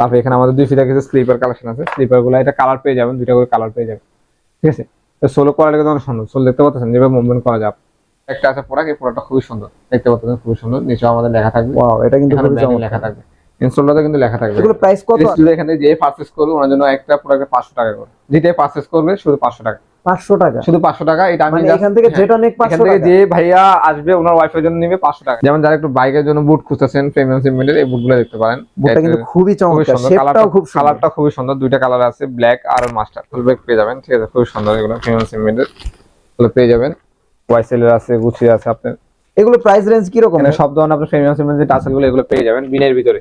তারপরে এখানে আমাদের দুই ফিতা কিছু স্লিপার কালেকশন আছে। স্লিপারগুলো এটা কালার পেয়ে যাবেন দুইটা করে কালার পেয়ে যাবেন। ঠিক আছে? তো সোলো করার কিন্তু অনেক সুন্দর। সোল দেখতে পাচ্ছেন যেভাবে মুভমেন্ট করা যাবে একটা আছে পোড়া এই পোড়াটা খুবই সুন্দর। দেখতে পাচ্ছেন খুবই সুন্দর। নিচে আমাদের লেখা থাকবে। ওয়াও এটা কিন্তু লেখা থাকবে। ইনস্টলটাতে কিন্তু লেখা থাকবে। এগুলো প্রাইস কত? এখানে যে পারচেজ করবে ওনার জন্য একটা প্রোডাক্টে পাঁচশো টাকা করে। যেটাই পারচেজ করবে শুধু পাঁচশো টাকা। পাঁচশো টাকা। শুধু পাঁচশো টাকা এটা আমি মানে এখান থেকে হ্যাঁ, যেটা নেক এখান পাঁচশো থেকে টাকা। যে ভাইয়া আসবে ওনার ওয়াইফের জন্য নিবে পাঁচশো টাকা। যেমন যারা একটু বাইকের জন্য বুট খুঁজতেছেন প্রিমিয়াম সিমেন্টের এই বুটগুলো দেখতে পারেন। বুটটা কিন্তু খুবই খুবই চমৎকার। শেপটাও খুব কালারটা খুবই সুন্দর। দুইটা কালার আছে ব্ল্যাক আর মাস্টার ফুল পেয়ে যাবেন ঠিক আছে? খুবই সুন্দর এগুলো প্রিমিয়াম সিমেন্টের এগুলো পেয়ে যাবেন। আছে গুচি আছে আপনার। এগুলো প্রাইস রেঞ্জ কি রকম সব ধরনের আপনার প্রিমিয়াম সিমেন্টের টাসেল এগুলো পেয়ে যাবেন। বিনের ভিতরে।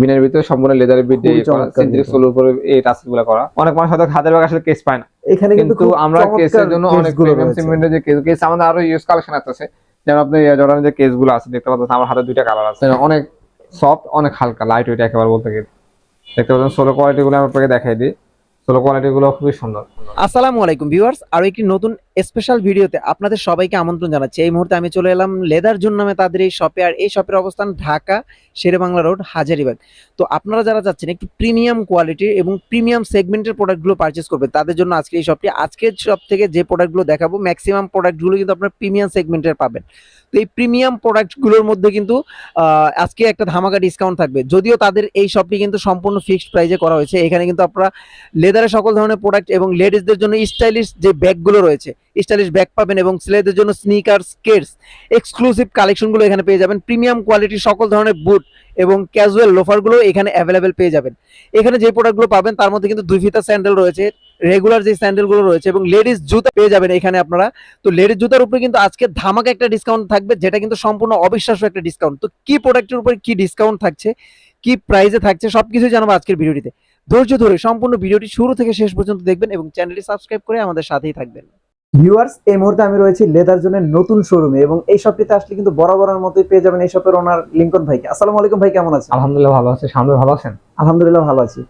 বিনের ভিতরে সম্পূর্ণ লেদারের বিট চমৎকার সোলের উপরে এই টাসেলগুলো করা। অনেক মানুষ হয়তো হাতের ব্যাগ আসলে কেস পায় না। এখানে কিন্তু আমরা কেসের জন্য অনেক প্রিমিয়াম সিমেন্টের যে কেস কেস আমাদের আরও ইউজ কালেকশন আছে যেমন আপনি জর্ডানের যে কেসগুলো আছে দেখতে পাচ্ছেন আমার হাতে দুইটা কালার আছে। অনেক সফট অনেক হালকা লাইট ওয়েট একেবারে বলতে গেলে। দেখতে পাচ্ছেন সোলো কোয়ালিটি গুলো আমি আপনাকে দেখাই দিই। সোলো কোয়ালিটি গুলো খুবই সুন্দর। আসসালামু আলাইকুম ভিউয়ার্স আরও একটি নতুন স্পেশাল ভিডিওতে আপনাদের সবাইকে আমন্ত্রণ জানাচ্ছি। এই মুহূর্তে আমি চলে এলাম লেদার জোন নামে তাদের এই শপে আর এই শপের অবস্থান ঢাকা, শেরেবাংলা রোড হাজারিবাগ। তো আপনারা যারা যাচ্ছেন, একটু প্রিমিয়াম কোয়ালিটির এবং প্রিমিয়াম সেগমেন্টের প্রোডাক্টগুলো পারচেস করবেন, তাদের জন্য আজকে এই শপটি আজকের শপ থেকে যে প্রোডাক্টগুলো দেখাবো ম্যাক্সিমাম প্রোডাক্টগুলো কিন্তু আপনার প্রিমিয়াম সেগমেন্টের পাবেন। তো এই প্রিমিয়াম প্রোডাক্টগুলোর মধ্যে কিন্তু আজকে একটা ধামাকা ডিসকাউন্ট থাকবে। যদিও তাদের এই শপটি কিন্তু সম্পূর্ণ ফিক্সড প্রাইসে করা হয়েছে। এখানে কিন্তু আপনারা লেদারের সকল ধরনের প্রোডাক্ট এবং লেডিসদের জন্য স্টাইলিশ যে ব্যাগগুলো রয়েছে স্টাইলিশ ব্যাগ পাবেন এবং ছেলেদের জন্য স্নিকার স্কেটস এক্সক্লুসিভ কালেকশনগুলো এখানে পেয়ে যাবেন। প্রিমিয়াম কোয়ালিটির সকল ধরনের বুট এবং ক্যাজুয়াল লোফারগুলো এখানে অ্যাভেলেবেল পেয়ে যাবেন। এখানে যে প্রোডাক্টগুলো পাবেন, তার মধ্যে কিন্তু দুই ফিতা স্যান্ডেল রয়েছে রেগুলার যে স্যান্ডেলগুলো রয়েছে এবং লেডিস জুতা পেয়ে যাবেন এখানে আপনারা। তো লেডিস জুতার উপরে কিন্তু আজকে ধামাকা একটা ডিসকাউন্ট থাকবে, যেটা কিন্তু সম্পূর্ণ অবিশ্বাস্য একটা ডিসকাউন্ট তো কি প্রোডাক্টের উপরে কি ডিসকাউন্ট থাকছে, কি প্রাইসে থাকছে সবকিছু জানাব আজকের ভিডিওটিতে। ধৈর্য ধরে সম্পূর্ণ ভিডিওটি শুরু থেকে শেষ পর্যন্ত দেখবেন এবং চ্যানেলটি সাবস্ক্রাইব করে আমাদের সাথেই থাকবেন। ভিউয়ার্স এই মুহূর্তে আমি রয়েছি লেদার জোনের নতুন শোরুমে এবং এই শপটিতে আসলে কিন্তু বরাবরের মতোই পেয়ে যাবেন এই শপের ওনার লিঙ্কন ভাইকে। আসসালামু আলাইকুম ভাই কেমন আছেন? আলহামদুলিল্লাহ ভালো আছে। সামনে ভালো আছেন? আলহামদুলিল্লাহ ভালো আছি।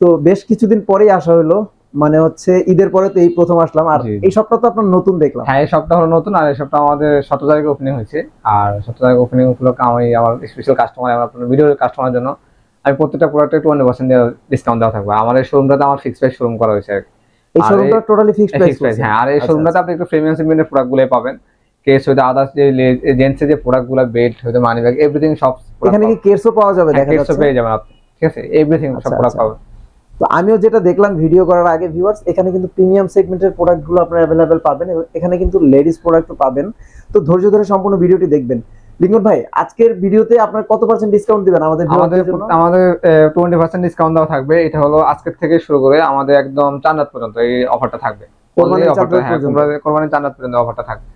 তো বেশ কিছুদিন পরেই আসা হলো মানে হচ্ছে ঈদের পরে তো এই প্রথম আসলাম। আর। এই সপ্তাহ তো আপনার নতুন দেখলাম। হ্যাঁ এই সপ্তাহ হলো নতুন আর এই সপ্তাহ আমাদের সতেরো তারিখে ওপেনিং হয়েছে। আর সতেরো তারিখ ওপেনিং উপলক্ষে আমি আমার স্পেশাল কাস্টমার আমার আপনার ভিডিওর কাস্টমারের জন্য আমি প্রত্যেকটা প্রোডাক্টে টোয়েন্টি পার্সেন্ট ডিসকাউন্ট দেওয়া থাকবে। আমার এই শোরুমটাতে আমার ফিক্স প্রাইস শোরুম করা হয়েছে। আর কি। এই শোরুমটা টোটালি ফিক্সড প্রাইস হ্যাঁ আর এই আচ্ছা, শোরুমটাতে আপনি একটু প্রিমিয়াম সিমেন্টের প্রোডাক্টগুলো পাবেন। কেস হইতে আদার্স যে জেন্টসের যে প্রোডাক্টগুলো বেল্ট হইতে মানি ব্যাগ এভরিথিং সব এখানে কি কেসও পাওয়া যাবে দেখা কেসও পেয়ে যাবেন আপনি। ঠিক আছে এভরিথিং সব আচ্ছা, প্রোডাক্ট আচ্ছা। পাবেন। তো আমিও যেটা দেখলাম ভিডিও করার আগে ভিউয়ার্স এখানে কিন্তু প্রিমিয়াম সেগমেন্টের প্রোডাক্টগুলো আপনারা অ্যাভেলেবেল পাবেন এখানে কিন্তু লেডিস প্রোডাক্টও পাবেন। তো ধৈর্য ধরে সম্পূর্ণ ভিডিওটি দেখবেন। লিঙ্গন ভাই আজকের ভিডিওতে আপনার কত পার্সেন্ট ডিসকাউন্ট দিবেন? আমাদের আমাদের আমাদের টোয়েন্টি পার্সেন্ট ডিসকাউন্ট দেওয়া থাকবে। এটা হলো আজকের থেকে শুরু করে আমাদের একদম চান্দাত পর্যন্ত এই অফারটা থাকবে। কোরবানির হ্যাঁ। কোরবানি- কোরবানির চান্দাত পর্যন্ত অফারটা থাকবে।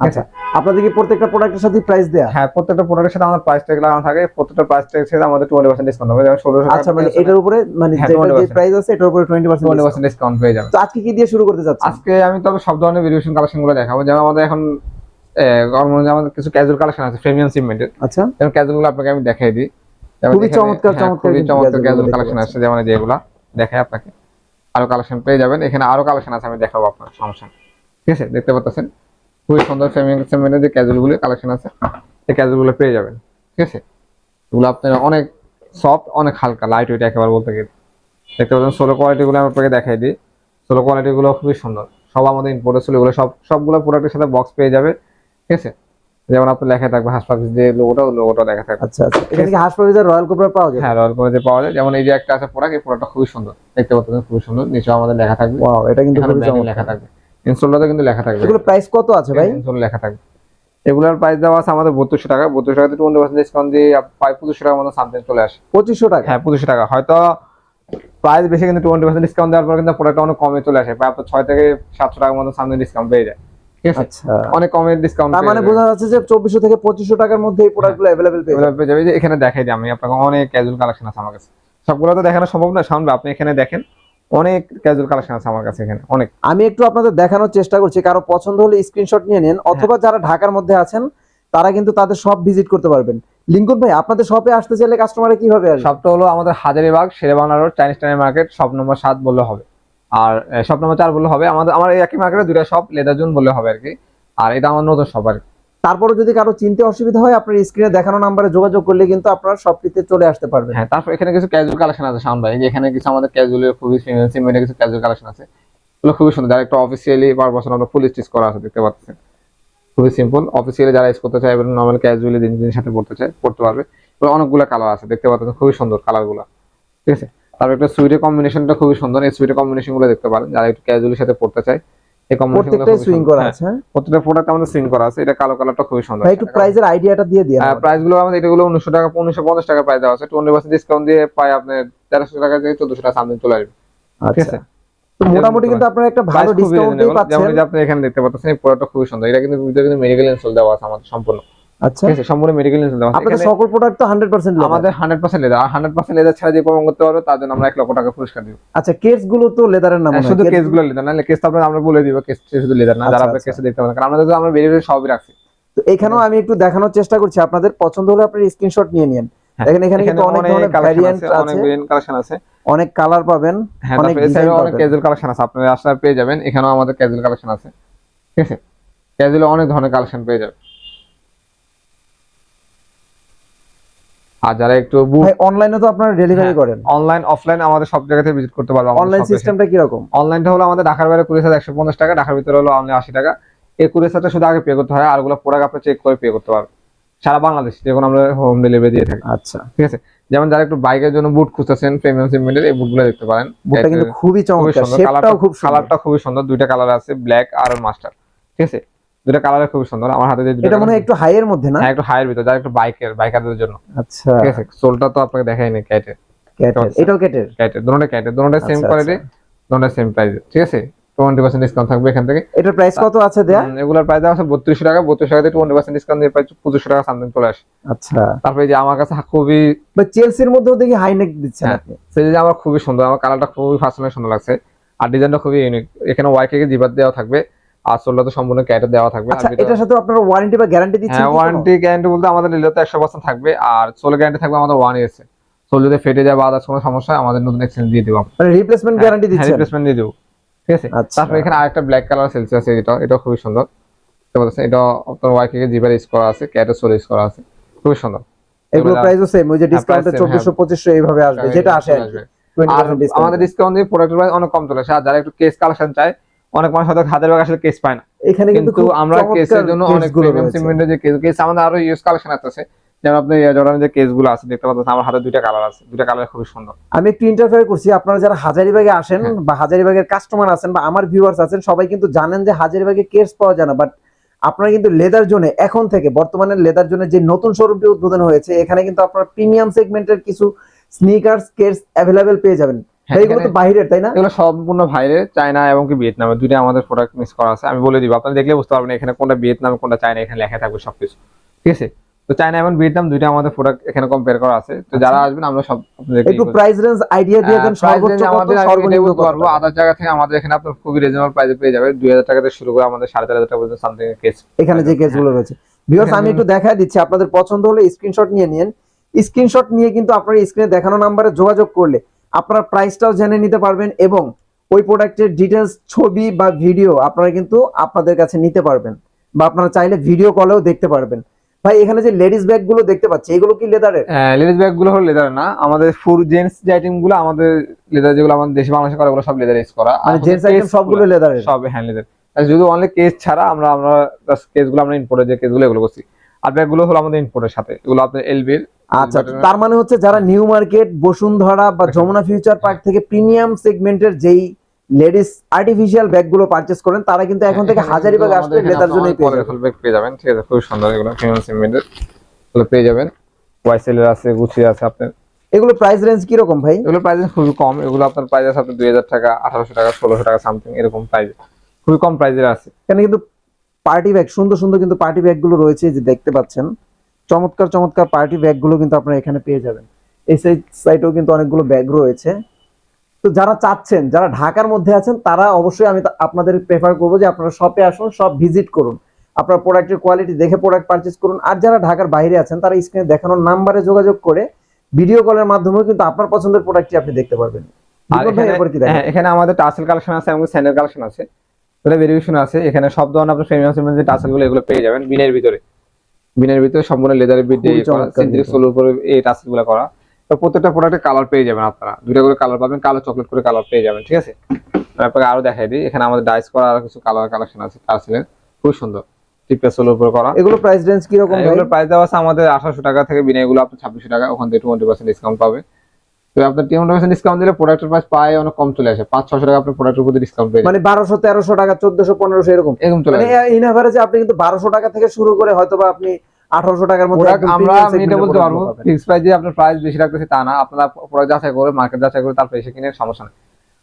আচ্ছা আপনাদের কি প্রত্যেকটা প্রোডাক্টের সাথে প্রাইস দেয়া? হ্যাঁ প্রত্যেকটা প্রোডাক্টের সাথে আমাদের প্রাইস ট্যাগ লাগানো থাকে। প্রত্যেকটা প্রাইস ট্যাগ সাথে আমাদের টোয়েন্টি পার্সেন্ট ডিসকাউন্ট হবে। যেমন আচ্ছা মানে এটার উপরে মানে হ্যাঁ, যেটা যে প্রাইস আছে এটার উপরে twenty twenty percent percent discount পেয়ে যাবেন তো আজকে কি দিয়ে শুরু করতে চাচ্ছেন? আজকে আমি তবে সব ধরনের ভেরিয়েশন কালেকশনগুলো দেখাবো। যেমন আমাদের এখন আমাদের কিছু ক্যাজুয়াল কালেকশন আছে প্রিমিয়াম সিমেন্টের আচ্ছা। যেমন আপনাকে আমি দেখাই দিই। খুবই চমৎকার, হ্যাঁ, চমৎকার চমৎকার ক্যাজুয়াল কালেকশন আছে যেমন যেগুলা দেখাই আপনাকে। আরও কালেকশন পেয়ে যাবেন। এখানে আরও কালেকশন আছে আমি দেখাবো আপনার সমস্যা ঠিক আছে? দেখতে পাচ্ছেন? খুবই সুন্দর প্রিমিয়াম সিমেন্টের যে কালেকশন আছে এই ক্যাজুয়ালগুলো পেয়ে যাবেন। ঠিক আছে? এগুলো আপনার অনেক সফট অনেক হালকা লাইট ওয়েট একেবারে বলতে গেলে। দেখতে পাচ্ছেন? সোলো কোয়ালিটি গুলো আমি আপনাকে দেখাই দিই। সোলো কোয়ালিটি গুলো খুবই সুন্দর। সব আমাদের ইম্পোর্টের ছিল এগুলো সব সবগুলো প্রোডাক্টের সাথে বক্স পেয়ে যাবে। ঠিক আছে? যেমন আপনার লেখা থাকবে হাসপাতাল যে লোগোটা লোগোটা লেখা থাকবে। আচ্ছা আচ্ছা। এখানে কি হাসপাতালের রয়্যাল পাওয়া যায়? হ্যাঁ রয়্যাল পাওয়া যায়। যেমন এই যে একটা আছে প্রোডাক্ট এই প্রোডাক্টটা খুবই সুন্দর। দেখতে পাচ্ছেন খুবই সুন্দর। নিচে আমাদের লেখা থাকবে। ওয়াও এটা কিন্তু খুবই চমৎকার। লেখা থাকবে। কিন্তু লেখা থাকবে। এগুলো প্রাইস কত আছে ভাই? লেখা থাকবে। এগুলোর প্রাইস দেওয়া আছে আমাদের বত্রিশশো টাকা। বত্রিশশো টাকাতে টোয়েন্টি পার্সেন্ট ডিসকাউন্ট দিয়ে প্রায় পঁচিশশো টাকার মতো সামথিং চলে আসে। পঁচিশশো টাকা? হ্যাঁ পঁচিশশো টাকা। হয়তো প্রাইস বেশি কিন্তু টোয়েন্টি পার্সেন্ট ডিসকাউন্ট দেওয়ার পর কিন্তু প্রোডাক্টটা অনেক কমে চলে আসে। প্রায় আপনার ছয় থেকে সাতশো টাকার মতো সামনে ডিসকাউন্ট পেয়ে যায়। ঠিক আছে? আচ্ছা। অনেক কমে ডিসকাউন্ট তার মানে বোঝা যাচ্ছে যে চব্বিশশো থেকে পঁচিশশো টাকার মধ্যে এই প্রোডাক্টগুলো অ্যাভেলেবেল পেয়ে যাবেন পেয়ে যাবে। যে এখানে দেখাই দিই আমি আপনাকে অনেক ক্যাজুয়াল কালেকশন আছে আমার কাছে। সবগুলো তো দেখানো সম্ভব না সামনে আপনি এখানে দেখেন। অনেক ক্যাজুয়াল কালেকশন আছে আমার কাছে এখানে অনেক। আমি একটু আপনাদের দেখানোর চেষ্টা করছি কারও পছন্দ হলে স্ক্রিনশট নিয়ে নেন অথবা যারা ঢাকার মধ্যে আছেন তারা কিন্তু তাদের সব ভিজিট করতে পারবেন। লিঙ্কন ভাই আপনাদের শপে আসতে চাইলে কাস্টমারে কীভাবে আসবে? সবটা হলো আমাদের Hazaribagh Sher-e-Bangla road Chinese time market shop number সাত বললে হবে। আর শপ নাম্বার চার বললে হবে আমাদের আমার এই একই মার্কেটে দুটা শপ লেদার জোন বললে হবে আর কি আর এটা আমার নতুন শপ আর কি তারপরে যদি কারও চিনতে অসুবিধা হয় আপনার স্ক্রিনে দেখানো নাম্বারে যোগাযোগ করলে কিন্তু আপনারা সবটিতে চলে আসতে পারবেন হ্যাঁ তারপর এখানে কিছু ক্যাজুয়াল কালেকশন আছে সামনে ভাই। যে এখানে কিছু আমাদের ক্যাজুয়াল খুবই সিমেন্টের কিছু ক্যাজুয়াল কালেকশন আছে। এগুলো খুবই সুন্দর। যারা একটু অফিসিয়ালি বছর আমরা ফুল স্টিচ করা আছে দেখতে পাচ্ছেন। খুবই সিম্পল অফিসিয়ালি যারা ইউজ করতে চায় এবং নর্মাল ক্যাজুয়ালি দিন দিনের সাথে পড়তে চায় পড়তে পারবে। অনেকগুলো কালার আছে দেখতে পাচ্ছেন। খুবই সুন্দর কালারগুলো ঠিক আছে? তারপর একটা সুইটের কম্বিনেশনটা খুবই সুন্দর। এই সুইটের কম্বিনেশনগুলো দেখতে পারেন যারা একটু ক্যাজুয়ালির সাথে পড়তে চায় এই সুইং করা আছে হ্যাঁ? প্রত্যেকটা প্রোডাক্ট আমাদের সুইং করা আছে এটা কালো কালারটা খুবই সুন্দর। ভাই একটু প্রাইজের আইডিয়াটা দিয়ে দিয়ে প্রাইসগুলো আমাদের এগুলো উনিশশো টাকা উনিশশো পঞ্চাশ টাকা প্রাইস দেওয়া আছে। টোয়েন্টি পার্সেন্ট ডিসকাউন্ট দিয়ে পাই আপনার তেরোশো টাকা থেকে চোদ্দশো টাকা সামনে চলে আসবে। ঠিক আচ্ছা। আছে? মোটামুটি কিন্তু আপনারা একটা ভালো ডিসকাউন্টই পাচ্ছেন। যেমন আপনি এখানে দেখতে পাচ্ছেন এই প্রোডাক্টটা খুবই সুন্দর। এটা কিন্তু ভিতরে কিন্তু মেডিকেল ইনসোল দেওয়া আছে আমাদের সম্পূর্ণ। আচ্ছা। সম্পূর্ণ মেডিকেল আপনাদের সকল প্রোডাক্ট তো হান্ড্রেড পার্সেন্ট আমাদের হান্ড্রেড পার্সেন্ট লেদার আর হান্ড্রেড পার্সেন্ট লেদার ছাড়া যে প্রমাণ করতে পারবে তার জন্য আমরা এক লক্ষ টাকা পুরস্কার দিব। আচ্ছা কেসগুলো তো লেদারের নাম হ্যাঁ, শুধু কেসগুলো লেদার না কেস তো আমরা বলে দিব কেস শুধু লেদার না আচ্ছা, যারা আপনার আচ্ছা। কেসে দেখতে পাবেন কারণ আমাদের তো আমরা বেরিয়ে সবই রাখছি। তো এখানেও আমি একটু দেখানোর চেষ্টা করছি। আপনাদের পছন্দ হলে আপনি স্ক্রিনশট নিয়ে নিন। হ্যাঁ, দেখেন এখানে কিন্তু অনেক ধরনের ভ্যারিয়েন্ট আছে অনেক আছে। কালেকশন আছে। অনেক কালার পাবেন হ্যাঁ অনেক ক্যাজুয়াল কালেকশন আছে। আপনারা আসলে পেয়ে যাবেন। এখানেও আমাদের ক্যাজুয়াল কালেকশন আছে। ঠিক আছে? ক্যাজুয়াল অনেক ধরনের কালেকশন পেয়ে যাবেন। আর যারা একটু ভাই অনলাইনে তো আপনারা ডেলিভারি হ্যাঁ, করেন। অনলাইন অফলাইন আমাদের সব জায়গাতে ভিজিট করতে পারবে অনলাইন সিস্টেমটা কি রকম অনলাইনটা হলো আমাদের ঢাকার বাইরে কুড়ি হাজার একশো পঞ্চাশ টাকা ঢাকার ভিতরে হলো অনলি আশি টাকা। এই কুড়ি হাজারটা শুধু আগে পে করতে হয় আর ওগুলো প্রোডাক্ট আপনি চেক করে পে করতে পারবেন। সারা বাংলাদেশ যেমন আমরা হোম ডেলিভারি দিয়ে থাকি। আচ্ছা। ঠিক আছে? যেমন যারা একটু বাইকের জন্য বুট খুঁজতেছেন প্রিমিয়াম সেগমেন্টের এই বুটগুলো দেখতে পারেন। বুটটা কিন্তু খুবই চমৎকার। শেপটাও খুব কালারটা খুবই সুন্দর। দুইটা কালার আছে ব্ল্যাক আর মাস্টার ঠিক আছে? দুইটা কালার খুবই সুন্দর। আমার হাতে যে এটা মনে হয় একটু হাই এর মধ্যে না? হ্যাঁ একটু হাইয়ের ভিতর যারা একটু বাইকের বাইকারদের জন্য। আচ্ছা। ঠিক আছে? সোলটা তো আপনাকে দেখাই আচ্ছা। এটাও ক্যাটের ক্যাটের দুটোটা ক্যাটের দুটোটা সেম কোয়ালিটি দুটোটা সেম প্রাইস ঠিক আছে? টোয়েন্টি পার্সেন্ট ডিসকাউন্ট থাকবে এখান থেকে। এটার প্রাইস কত আছে দেয়া? এগুলোর প্রাইস আছে বত্রিশশো টাকা। বত্রিশ টাকা দিয়ে টোয়েন্টি পার্সেন্ট ডিসকাউন্ট দিয়ে প্রায় পঁচিশশো টাকা সামথিং চলে আসে। আচ্ছা। তারপরে যে আমার কাছে খুবই বা চেলসির মধ্যেও দেখি হাই নেক দিচ্ছেন হ্যাঁ। আপনি সেই যে আমার খুবই সুন্দর। আমার কালারটা খুবই পার্সোনালি সুন্দর লাগছে। আর ডিজাইনটা খুবই ইউনিক এখানে ওয়াইকে কেকে দেওয়া থাকবে। আর তো সম্পূর্ণ ক্যাটের দেওয়া থাকবে আচ্ছা এটার সাথে আপনারা ওয়ারেন্টি বা গ্যারান্টি দিচ্ছেন হ্যাঁ ওয়ারেন্টি গ্যারান্টি বলতে আমাদের নিলে তো একশো পার্সেন্ট থাকবে আর সোল গ্যারান্টি থাকবে আমাদের ওয়ান ইয়ার্স সোল যদি ফেটে যায় বা আদার্স কোনো সমস্যা আমাদের নতুন এক্সচেঞ্জ দিয়ে দেবো মানে রিপ্লেসমেন্ট গ্যারান্টি দিচ্ছেন? রিপ্লেসমেন্ট দিয়ে দেবো। ঠিক আছে? আচ্ছা। তারপর এখানে আরেকটা ব্ল্যাক কালার সেলসি আছে এটা এটা খুবই সুন্দর। এটা আপনার ওয়াই জিবার ইউজ করা আছে ক্যাটের সোল ইউজ করা আছে। খুবই সুন্দর। এগুলো এগুলো- প্রাইসও সেম ওই যে হ্যাঁ, ডিসকাউন্টে 2400 2500 এইভাবে আসবে যেটা আসে আর আসবে। আর 20% ডিসকাউন্ট আমাদের ডিসকাউন্ট দিয়ে প্রোডাক্টের প্রাইস অনেক কম চলে আসে আর যারা একটু কেস কালেকশন চায় অনেক মানুষ হয়তো হাজার টাকা আসলে কেস পায় না। এখানে কিন্তু আমরা কেসের জন্য অনেক প্রিমিয়াম সিমেন্টের যে কেস কেস আমাদের আরও ইউজ কালেকশন আছে যেমন আপনি জর্ডানের যে কেসগুলো আছে দেখতে পাচ্ছেন আমার হাতে দুইটা কালার আছে। দুইটা কালার খুবই সুন্দর। আমি একটু ইন্টারফেয়ার করছি আপনারা যারা হাজারিবাগে আসেন হ্যাঁ। বা হাজারিবাগের কাস্টমার আছেন বা আমার ভিউয়ার্স আছেন সবাই কিন্তু জানেন যে হাজারিবাগে কেস পাওয়া যায় না বাট আপনারা কিন্তু লেদার জোনে এখন থেকে বর্তমানে লেদার জোনে যে নতুন শোরুমটি উদ্বোধন হয়েছে এখানে কিন্তু আপনারা প্রিমিয়াম সেগমেন্টের কিছু স্নিকার্স কেস অ্যাভেলেবেল পেয়ে যাবেন। হ্যাঁ, ভাই, তো বাইরের তাই না? এগুলো সম্পূর্ণ বাইরে চায়না এবং কি ভিয়েতনামে দুইটা আমাদের প্রোডাক্ট মিক্স করা আছে। আমি বলে দিব আপনি দেখলে বুঝতে পারবেন এখানে কোনটা ভিয়েতনাম কোনটা চায়না এখানে লেখা থাকবে সবকিছু। ঠিক আছে? তো চায়না এবং ভিয়েতনাম দুইটা আমাদের প্রোডাক্ট এখানে কম্পেয়ার করা আছে। তো যারা আসবেন আমরা সব একটু প্রাইস রেঞ্জ আইডিয়া দিয়ে দেন সর্বোচ্চ আমাদের সর্বনিম্ন টাকা? আদার জায়গা থেকে আমাদের এখানে আপনার খুবই রিজনেবল প্রাইসে পেয়ে যাবে। দুই হাজার টাকা থেকে শুরু করে আমাদের সাড়ে চার হাজার টাকা পর্যন্ত সামথিং কেস এখানে যে কেসগুলো রয়েছে। ভিউয়ার্স আমি একটু দেখায় দিচ্ছি। আপনাদের পছন্দ হলে স্ক্রিনশট নিয়ে নিন। স্ক্রিনশট নিয়ে কিন্তু আপনারা স্ক্রিনে দেখানো নাম্বারে যোগাযোগ করলে আপনারা প্রাইসটাও জেনে নিতে পারবেন এবং ওই প্রোডাক্টের ডিটেলস ছবি বা ভিডিও আপনারা কিন্তু আপনাদের কাছে নিতে পারবেন বা আপনারা চাইলে ভিডিও কলেও দেখতে পারবেন। ভাই এখানে যে লেডিস ব্যাগগুলো দেখতে পাচ্ছি এগুলো কি লেদারের লেডিস ব্যাগগুলো হলো লেদার না। আমাদের ফুল জেন্টস যে আইটেমগুলো আমাদের লেদার যেগুলো আমাদের দেশে বাংলাদেশে করা ওগুলো সব লেদার ইউজ করা। আর মানে জেন্টস আইটেম সবগুলো গুলো, লেদারের সব হ্যান্ড লেদার যদি অনলি কেস ছাড়া আমরা আমরা কেসগুলো আমরা ইম্পোর্টের যে কেসগুলো এগুলো করছি। আর ব্যাগগুলো হলো আমাদের ইম্পোর্টের সাথে। এগুলো আপনার এলবির আচ্ছা তার মানে হচ্ছে যারা নিউ মার্কেট বসুন্ধরা বা যমুনা ফিউচার পার্ক থেকে প্রিমিয়াম সেগমেন্টের যেই লেডিস আর্টিফিশিয়াল ব্যাগগুলো পারচেস করেন তারা কিন্তু এখন থেকে হাজারিবাগ আসলে লেদার জন্যই পেয়ে ব্যাগ পেয়ে যাবেন ঠিক আছে খুব সুন্দর এগুলো ফিমেল সিমেন্টের এগুলো পেয়ে যাবেন। ওয়াইসেলের আছে গুচি আছে আপনার। এগুলো প্রাইস রেঞ্জ কি রকম ভাই? এগুলো প্রাইস খুবই কম। এগুলো আপনার প্রাইস আছে আপনার দুই হাজার টাকা আঠারোশো টাকা ষোলোশো টাকা সামথিং এরকম প্রাইস খুবই কম প্রাইসের আছে। এখানে কিন্তু পার্টি ব্যাগ সুন্দর সুন্দর কিন্তু পার্টি ব্যাগগুলো রয়েছে যে দেখতে পাচ্ছেন। চমৎকার চমৎকার পার্টি ব্যাগগুলো কিন্তু আপনারা এখানে পেয়ে যাবেন। এই সাইডেও কিন্তু অনেকগুলো ব্যাগ রয়েছে। তো যারা চাচ্ছেন যারা ঢাকার মধ্যে আছেন তারা অবশ্যই আমি আপনাদের প্রেফার করব যে আপনারা শপে আসুন সব ভিজিট করুন। আপনার প্রোডাক্টের কোয়ালিটি দেখে প্রোডাক্ট পারচেজ করুন। আর যারা ঢাকার বাইরে আছেন তারা স্ক্রিনে দেখানোর নাম্বারে যোগাযোগ করে ভিডিও কলের মাধ্যমেও কিন্তু আপনার পছন্দের প্রোডাক্টটি আপনি দেখতে পারবেন। দেখেন? হ্যাঁ, এখানে আমাদের টাসেল কালেকশন আছে এবং স্যান্ডেল কালেকশন আছে। এটা ভেরিয়েশন আছে। এখানে সব ধরনের আপনার প্রিমিয়াম সিমেন্ট যে টাসেলগুলো এগুলো পেয়ে যাবেন বিলের ভিতরে। বিনের ভিতরে সম্পূর্ণ লেদারের বিট দিয়ে সিনথেটিক। সোলের উপরে এই টাচগুলো করা। তো প্রত্যেকটা প্রোডাক্টে কালার পেয়ে যাবেন আপনারা। দুটো করে কালার পাবেন কালো চকলেট করে কালার পেয়ে যাবেন ঠিক আছে? আমি আপনাকে আরও দেখাই দিই। এখানে আমাদের ডাইস করা আরও কিছু কালার কালেকশন আছে টার্সেলের খুব সুন্দর। টিপটা সোলের উপরে করা। এগুলো প্রাইস রেঞ্জ কীরকম ভাই? এগুলোর প্রাইস দেওয়া আছে আমাদের আঠারোশো টাকা থেকে বিনা এগুলো আপনি ছাব্বিশশো টাকা। ওখান থেকে টোয়েন্টি পার্সেন্ট ডিসকাউন্ট পাবে। তো আপনার পার্সেন্ট ডিসকাউন্ট দিলে প্রোডাক্টের প্রাইস পায় অনেক কম চলে আসে? পাঁচ ছশো টাকা আপনার প্রোডাক্টের উপর ডিসকাউন্ট পেয়ে মানে বারোশো তেরোশো টাকা চোদ্দশো পনেরোশো এরকম। এরকম চলে মানে ইন এভারেজে আপনি কিন্তু বারোশো টাকা থেকে শুরু করে হয়তো বা আপনি আঠারোশো টাকার মধ্যে প্রোডাক্ট আমরা আমি এটা এর বলতে পারব ফিক্স প্রাইস দিয়ে আপনার প্রাইস বেশি রাখতেছি তা না। আপনারা প্রোডাক্ট যাচাই করে মার্কেট যাচাই করে তারপর এসে কিনে সমস্যা নেই।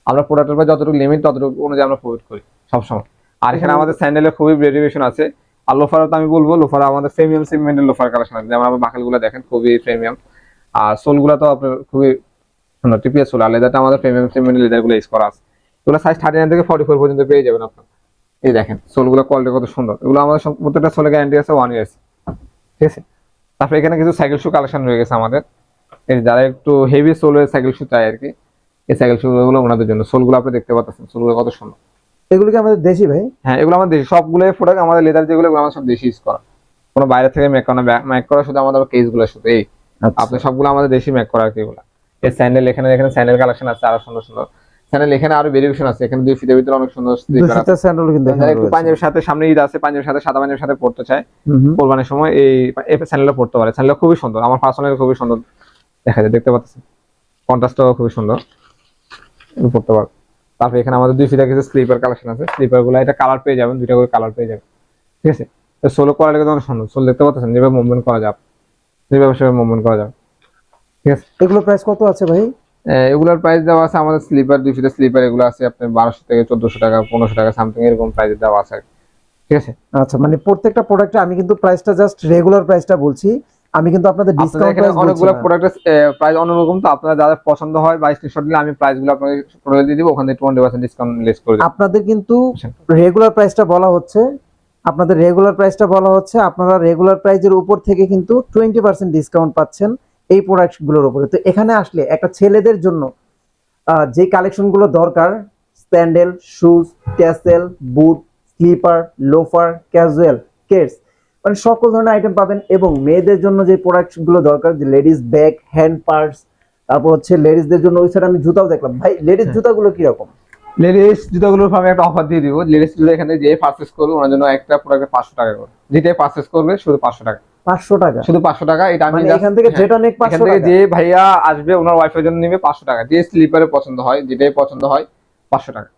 আমরা প্রোডাক্টের উপর যতটুকু লিমিট ততটুকু অনুযায়ী আমরা প্রোভাইড করি সবসময়। আর এখানে আমাদের স্যান্ডেলের খুবই ভেরিয়েশন আছে। আর লোফারও তো আমি বলব লোফার আমাদের প্রিমিয়াম সেগমেন্টের লোফার কালেকশন আছে। যেমন আমার বাকালগুলো দেখেন খুবই প্রিমিয়াম আর সোলগুলো তো আপনার খুবই সুন্দর টিপিএস সোল আর লেদারটা আমাদের প্রিমিয়াম সেগমেন্টের লেদারগুলো ইউজ করা আছে। এগুলো সাইজ থার্টি নাইন থেকে ফর্টি ফোর পর্যন্ত পেয়ে যাবেন আপনার। এই দেখেন সোলগুলো কোয়ালিটি কত সুন্দর। এগুলো আমাদের প্রত্যেকটা সোলে গ্যারান্টি আছে ওয়ান ইয়ার্স ঠিক আছে? তারপরে এখানে কিছু সাইকেল শু কালেকশন রয়ে গেছে আমাদের। এই যারা একটু হেভি সোলের সাইকেল শু চায় আর কি এই সাইকেল শু গুলো ওনাদের জন্য। সোলগুলো আপনি দেখতে পাচ্ছেন সোলগুলো কত সুন্দর। এগুলো কি আমাদের দেশি ভাই? হ্যাঁ এগুলো আমাদের দেশি। সবগুলো প্রোডাক্ট আমাদের লেদার যেগুলো আমাদের সব দেশি ইউজ করা। কোনো বাইরে থেকে মেক করা মেক করা শুধু আমাদের কেসগুলো শুধু এই। আচ্ছা। আপনি সবগুলো আমাদের দেশি মেক করা আর কি এগুলো। এই স্যান্ডেল এখানে এখানে স্যান্ডেল কালেকশন আছে আরও সুন্দর সুন্দর। স্যান্ডেল এখানে আরও ভেরিয়েশন আছে এখানে দুই ফিটের ভিতরে অনেক সুন্দর স্যান্ডেল কিন্তু এখানে একটু। পাঞ্জাবের সাথে সামনে ঈদ আছে পাঞ্জাবের সাথে সাদা পাঞ্জাবের সাথে পড়তে চায়। কোরবানির সময় এই স্যান্ডেলটা পড়তে পারে। স্যান্ডেলটা খুবই সুন্দর আমার পার্সোনালি খুবই সুন্দর দেখা যায় দেখতে পাচ্ছেন? কন্ট্রাস্টটাও খুবই সুন্দর। পড়তে পারো। তারপরে এখানে আমাদের দুই ফিটা কিছু স্লিপার কালেকশন আছে। স্লিপারগুলো এটা কালার পেয়ে যাবেন দুইটা করে কালার পেয়ে যাবেন। ঠিক আছে? তো সোলো কোয়ালিটি কিন্তু অনেক সুন্দর। সোল দেখতে পাচ্ছেন? যেভাবে মুভমেন্ট করা যাবে যেভাবে সেভাবে মুভমেন্ট করা যাবে ঠিক আছে এগুলো প্রাইস কত আছে ভাই? এগুলোর প্রাইস দেওয়া আছে আমাদের স্লিপার দুই ফিটা স্লিপার এগুলো আছে আপনার বারোশো থেকে চোদ্দশো টাকা পনেরোশো টাকা সামথিং এরকম প্রাইস দেওয়া আছে ঠিক আছে? আচ্ছা মানে প্রত্যেকটা প্রোডাক্টে আমি কিন্তু প্রাইসটা জাস্ট রেগুলার প্রাইসটা বলছি। আমি কিন্তু আপনাদের আপনাদের ডিসকাউন্ট প্রাইস অনেকগুলো প্রোডাক্টের প্রাইস অন্যরকম তো আপনারা যাদের পছন্দ হয় বা স্ক্রিনশট দিলে আমি প্রাইসগুলো আপনাকে প্রোডাক্ট দিয়ে দিব ওখান থেকে টোয়েন্টি পার্সেন্ট ডিসকাউন্ট লেস করে দেবো। আপনাদের কিন্তু আচ্ছা। রেগুলার প্রাইসটা বলা হচ্ছে। আপনাদের রেগুলার প্রাইসটা বলা হচ্ছে আপনারা রেগুলার প্রাইসের উপর থেকে কিন্তু টোয়েন্টি পার্সেন্ট ডিসকাউন্ট পাচ্ছেন। এই প্রোডাক্টগুলোর উপরে। তো এখানে আসলে একটা ছেলেদের জন্য যে কালেকশনগুলো দরকার sandal shoes castle boot slipper loafer casual Keds মানে সকল ধরনের আইটেম পাবেন এবং মেয়েদের জন্য যে প্রোডাক্টগুলো দরকার যে লেডিস ব্যাগ হ্যান্ড পার্টস তারপর হচ্ছে লেডিসদের জন্য ওই সাইডে আমি জুতাও দেখলাম। ভাই লেডিস জুতাগুলো কীরকম? লেডিস জুতাগুলোর আমি একটা অফার দিয়ে দিব। লেডিস জুতা এখানে যে পারচেস করবে ওনার জন্য একটা প্রোডাক্টে পাঁচশো টাকা করে। যেটাই পারচেস করবে শুধু পাঁচশো টাকা। পাঁচশো টাকা। শুধু পাঁচশো টাকা এটা আমি মানে এখান থেকে হ্যাঁ, যেটা নেক পাঁচশো টাকা। যে ভাইয়া আসবে ওনার ওয়াইফের জন্য নেবে পাঁচশো টাকা। যে স্লিপারে পছন্দ হয় যেটাই পছন্দ হয় পাঁচশো টাকা।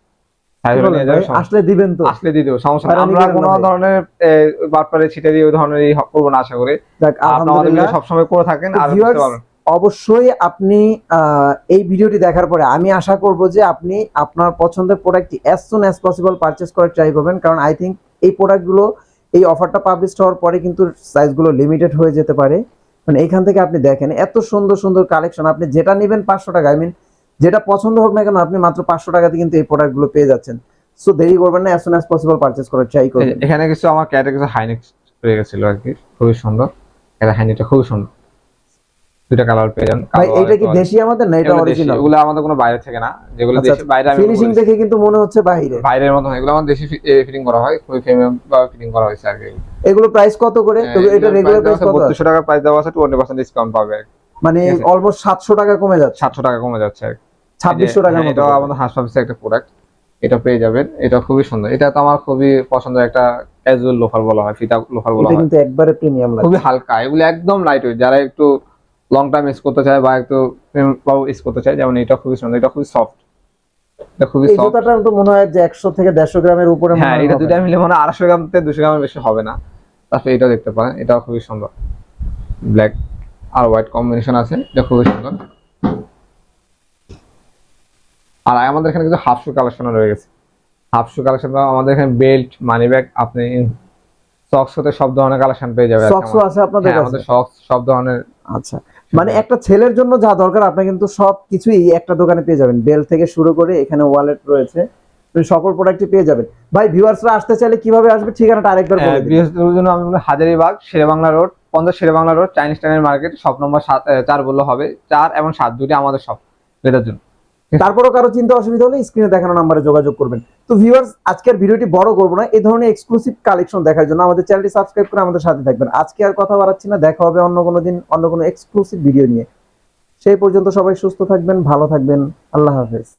কি সাইজটা বলেন নিয়ে যাবে ভাই? সমস্যা আসলে দিবেন তো। আসলে দিয়ে দেবো সমস্যা আমরা কোনো ধরনের বাটপারে ছিটে দিয়ে ওই ধরনের করব না আশা করি। যাক আপনি আমাদের আলহামদুলিল্লাহ। ভিডিও সবসময় করে থাকেন আর viewers, বুঝতে পারবেন। অবশ্যই আপনি আহ, এই ভিডিওটি দেখার পরে আমি আশা করব যে আপনি আপনার পছন্দের প্রোডাক্টটি as soon as possible purchase করার ট্রাই করবেন। কারণ আই থিঙ্ক এই প্রোডাক্টগুলো এই অফারটা পাবলিশ হওয়ার পরে কিন্তু সাইজগুলো লিমিটেড হয়ে যেতে পারে। মানে এখান থেকে আপনি দেখেন, এত সুন্দর সুন্দর কালেকশন আপনি যেটা নেবেন পাঁচশো টাকা আই মিন যেটা পছন্দ হোক না কেন, আপনি মাত্র পাঁচশো টাকাতে কিন্তু এই প্রোডাক্টগুলো পেয়ে যাচ্ছেন। সো দেরি করবেন না as soon as possible purchase করার ট্রাই করবেন। এখানে কিছু আমার ক্যাটে কিছু হাইনেক্স হয়ে গেছিল আর কি, খুবই সুন্দর। এটা হাইনেকটা খুবই সুন্দর। দুইটা কালার পেয়ে যান ভাই এইটা কি দেশি আমাদের না এটা অরিজিনাল এগুলো আমাদের কোনো বাইরে থেকে না। যেগুলো আচ্ছা, দেশি বাইরে আমি ফিনিশিং দেখে কিন্তু মনে হচ্ছে বাইরে। বাইরের মতো এগুলো আমাদের দেশি ফিটিং করা হয় খুবই প্রিমিয়াম বা ফিটিং করা হয়েছে আর কি। এগুলো প্রাইস কত করে? হ্যাঁ, এটা রেগুলার প্রাইস কত? টাকা প্রাইস দেওয়া আছে টোয়েন্টি পার্সেন্ট ডিসকাউন্ট পাবে। মানে অলমোস্ট সাতশো টাকা কমে যাচ্ছে। সাতশো টাকা কমে যাচ্ছে। আর কি। ছাব্বিশশো টাকার হ্যাঁ, মতো পড়বে। আমাদের হাস অফিসের একটা প্রোডাক্ট এটা পেয়ে যাবেন। এটা খুবই সুন্দর। এটা তো আমার খুবই পছন্দের একটা ক্যাজুয়াল লোফার বলা হয় ফিতা লোফার বলা হয়। কিন্তু একবারে প্রিমিয়াম লাগে। খুবই হালকা এগুলো একদম লাইট যারা একটু লং টাইম ইউজ করতে চায় বা একটু ইউজ করতে চায় যেমন এটা খুবই সুন্দর এটা খুবই সফট এটা খুবই সফট জুতাটা তো মনে হয় যে একশো থেকে দেড়শো গ্রামের উপরে হ্যাঁ এটা। দুটা মিলে মানে আড়াইশো গ্রাম থেকে দুশো গ্রামের বেশি হবে না। তারপরে এটাও দেখতে পারেন এটাও খুবই সুন্দর। ব্ল্যাক আর হোয়াইট কম্বিনেশন আছে এটা খুবই সুন্দর। আর আমাদের এখানে কিছু হাফ শু কালেকশনও রয়ে গেছে। হাফ শু কালেকশন আমাদের এখানে বেল্ট মানি ব্যাগ আপনি সক্স হতে সব ধরনের কালেকশন পেয়ে যাবেন। সক্সও আছে আপনাদের কাছে? আমাদের সক্স সব ধরনের আচ্ছা। মানে একটা ছেলের জন্য যা দরকার আপনি কিন্তু সব কিছুই একটা দোকানে পেয়ে যাবেন। বেল থেকে শুরু করে এখানে ওয়ালেট রয়েছে সকল প্রোডাক্টই পেয়ে যাবেন। ভাই ভিউয়ার্সরা আসতে চাইলে কীভাবে আসবে ঠিকানাটা আরেকবার বলে দিন। ভিউয়ার্সদের জন্য আমি হাজারিবাগ শেরেবাংলা রোড পঞ্চাশ শেরেবাংলা রোড চাইনিজ টাইনের মার্কেট শপ নম্বর সাত চার বললে হবে চার এবং সাত দুটি আমাদের শপ এটার জন্য। তারপরও কারও চিন্তা অসুবিধা হলে স্ক্রিনে দেখানো নাম্বারে যোগাযোগ করবেন। তো ভিউয়ার্স আজকের ভিডিওটি বড় করব না এই ধরনের এক্সক্লুসিভ কালেকশন দেখার জন্য আমাদের চ্যানেলটি সাবস্ক্রাইব করে আমাদের সাথে থাকবেন। আজকে আর কথা বাড়াচ্ছি না, দেখা হবে অন্য কোনো দিন, অন্য কোনো এক্সক্লুসিভ ভিডিও নিয়ে। সেই পর্যন্ত সবাই সুস্থ থাকবেন, ভালো থাকবেন, আল্লাহ হাফেজ।